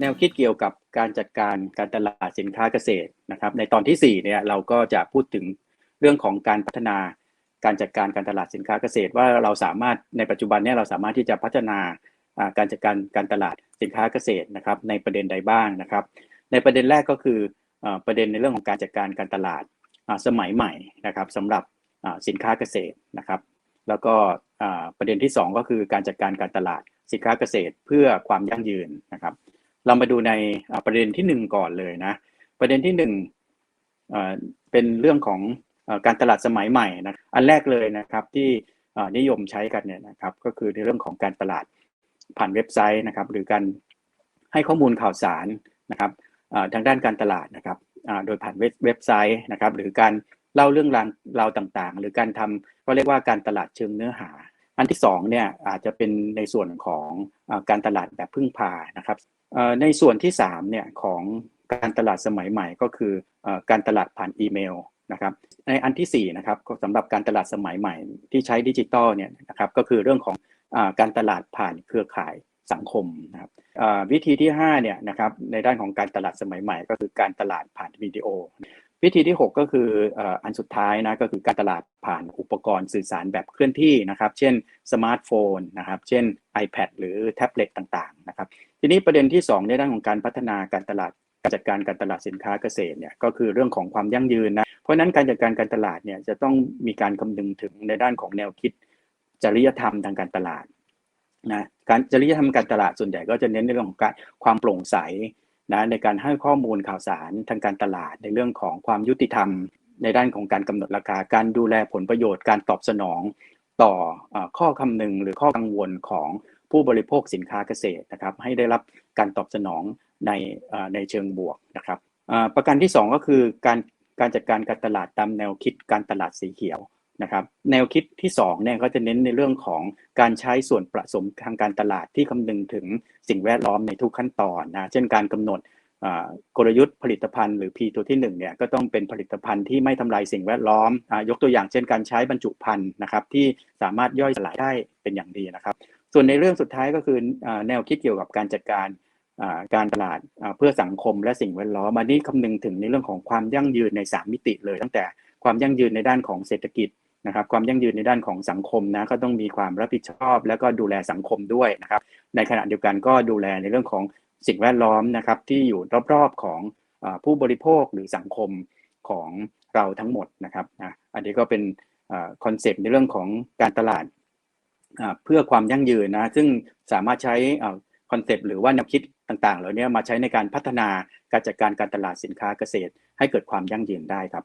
แนวคิดเกี่ยวกับการจัดการการตลาดสินค้าเกษตรนะครับ ในตอนที่4เนี่ยเราก็จะพูดถึงเรื่องของการพัฒนาการจัดการการตลาดสินค้าเกษตร ว่าเราสามารถในปัจจุบันเนี่ยเราสามารถที่จะพัฒนาการจัดการการตลาดสินค้าเกษตรนะครับ ในประเด็นใดบ้างนะครับ ในประเด็นแรกก็คือประเด็นในเรื่องของการจัดการการตลาดสมัยใหม่นะครับสำหรับสินค้าเกษตรนะครับ แล้วก็ประเด็นที่ 2 ก็คือการจัดการการตลาดสินค้าเกษตรเพื่อความยั่งยืนนะครับ เรามาดูในประเด็นที่1ก่อนเลยนะ ประเด็นที่1เป็นเรื่องของการตลาดสมัยใหม่นะอันแรกเลยนะครับที่นิยมใช้กันเนี่ยนะครับ ก็คือในเรื่องของการตลาดผ่านเว็บไซต์นะครับ หรือการให้ข้อมูลข่าวสารนะครับทางด้านการตลาดนะครับโดยผ่านเว็บไซต์นะครับ หรือการเล่าเรื่องราวต่างๆ หรือการทำก็เรียกว่าการตลาดเชิงเนื้อหา อันที่2เนี่ยอาจจะเป็นในส่วนของการตลาดแบบพึ่งพานะครับ ในส่วนที่3เนี่ยของการตลาดสมัยใหม่ก็คือการตลาดผ่านอีเมลนะครับในอันที่4นะครับสำหรับการตลาดสมัยใหม่ที่ใช้ดิจิตอลเนี่ยนะครับก็คือเรื่องของการตลาดผ่านเครือข่ายสังคมนะครับวิธีที่5เนี่ยนะครับในด้านของการตลาดสมัยใหม่ ก็คือการตลาดผ่านวิดีโอ วิธีที่ 6 ก็คืออันสุดท้ายนะก็คือการตลาดผ่านอุปกรณ์สื่อสารแบบเคลื่อนที่นะครับ เช่นสมาร์ทโฟนนะครับเช่น iPad หรือแท็บเล็ตต่าง นะครับ ทีนี้ประเด็นที่ 2 ในด้านของการพัฒนาการตลาดการจัดการการตลาดสินค้าเกษตรเนี่ยก็คือเรื่องของความยั่งยืนนะเพราะนั้นการจัดการการตลาดเนี่ยจะต้องมีการคำนึงถึงในด้านของแนวคิดจริยธรรมทางการตลาดนะการจริยธรรมการตลาดส่วนใหญ่ก็จะเน้นในเรื่องของการความโปร่งใสนะในการให้ข้อมูลข่าวสารทางการตลาดในเรื่องของความยุติธรรม ในด้านของการกำหนดราคา การดูแลผลประโยชน์ การตอบสนอง ต่อข้อคำนึงหรือข้อกังวลของ ผู้บริโภคสินค้าเกษตรนะครับ ให้ได้รับการตอบสนองในในเชิงบวกนะครับประการที่ 2 ก็คือการการจัดการการตลาดตามแนวคิดการตลาดสีเขียวนะครับ แนวคิดที่2เนี่ยก็จะเน้นในเรื่องของการใช้ส่วนผสมทางการตลาดที่คำนึงถึงสิ่งแวดล้อมในทุกขั้นตอนนะเช่นการกำหนดกลยุทธ์ผลิตภัณฑ์หรือ P ตัวที่1เนี่ยก็ต้องเป็นผลิตภัณฑ์ที่ไม่ทำลายสิ่งแวดล้อมยกตัวอย่างเช่นการใช้บรรจุภัณฑ์นะครับที่สามารถย่อยสลายได้เป็นอย่างดีนะครับ ส่วนในเรื่องสุดท้ายก็คือแนวคิดเกี่ยวกับการจัดการการตลาดเพื่อสังคมและสิ่งแวดล้อมมานี้คำนึงถึงในเรื่องของความยั่งยืนใน 3 มิติเลย ตั้งแต่ความยั่งยืนในด้านของเศรษฐกิจนะครับ ความยั่งยืนในด้านของสังคมนะก็ต้องมีความรับผิดชอบ แล้วก็ดูแลสังคมด้วยนะครับ ในขณะเดียวกันก็ดูแลในเรื่องของสิ่งแวดล้อมนะครับที่อยู่รอบๆของผู้บริโภคหรือสังคมของเราทั้งหมดนะครับอันนี้ก็เป็นคอนเซปต์ในเรื่องของการตลาด เพื่อความยั่งยืนนะซึ่งสามารถใช้คอนเซปต์หรือว่าแนวคิดต่างๆ เหล่านี้มาใช้ในการพัฒนาการจัดการการตลาดสินค้าเกษตร ให้เกิดความยั่งยืนได้ครับ